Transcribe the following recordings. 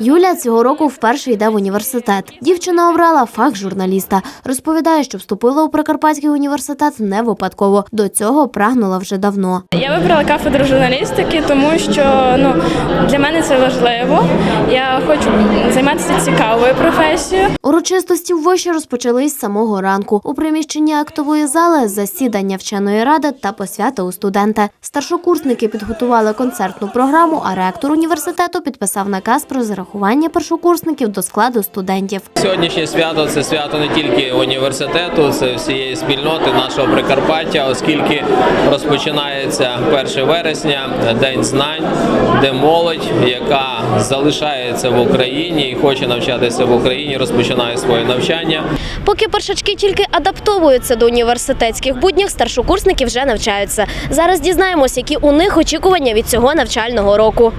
Юля цього року вперше йде в університет. Дівчина обрала фах журналіста. Розповідає, що вступила у Прикарпатський університет не випадково. До цього прагнула вже давно. Я вибрала кафедру журналістики, тому що ну для мене це важливо. Я хочу займатися цікавою професією. Урочистості в виші розпочались з самого ранку. У приміщенні актової зали засідання вченої ради та посвята у студента. Старшокурсники підготували концертну програму, а ректор університету підписав наказ про зарахування першокурсників до складу студентів. Сьогоднішнє свято це свято не тільки університету, це всієї спільноти нашого Прикарпаття, оскільки розпочинається 1 вересня, день знань, де молодь, яка залишається в Україні і хоче навчатися в Україні, розпочинає своє навчання. Поки першачки тільки адаптовуються до університетських буднів, старшокурсники вже навчаються. Зараз дізнаємось, які у них очікування від цього навчального року.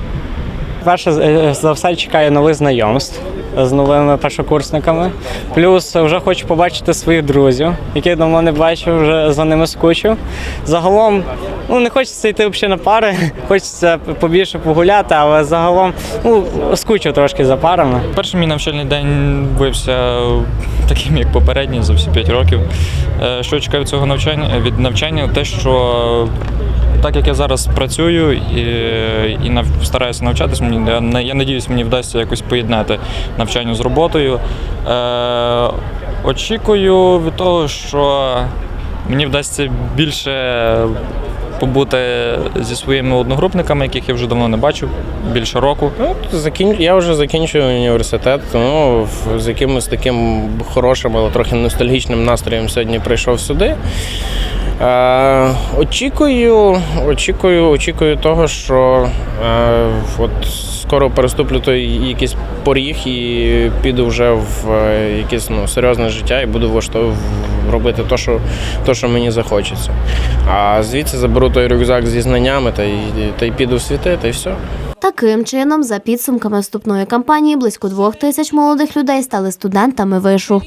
Перше е, за все чекає нових знайомств з новими першокурсниками. Плюс вже хочу побачити своїх друзів, яких давно не бачив, вже за ними скучив. Загалом, ну не хочеться йти взагалі на пари, хочеться побільше погуляти, але загалом ну, скучив трошки за парами. Перший мій навчальний день виявився таким, як попередній за всі 5 років. Е, Що чекаю цього навчання від навчання? Те, що так як я зараз працюю і, і нав, стараюся навчатись, мені я, я надіюсь, мені вдасться якось поєднати навчання з роботою. Е, очікую від того, що мені вдасться більше побути зі своїми одногрупниками, яких я вже давно не бачив, більше року. Ну. Я вже закінчую університет, тому з якимось таким хорошим, але трохи ностальгічним настроєм сьогодні прийшов сюди. Е, очікую, очікую, очікую того, що е, от скоро переступлю той якийсь поріг і піду вже в е, якесь ну, серйозне життя і буду робити те, що, то, що мені захочеться. А звідси заберу той рюкзак зі знаннями та й, та й піду в світи, та й все. Таким чином, за підсумками вступної кампанії, близько двох тисяч молодих людей стали студентами вишу.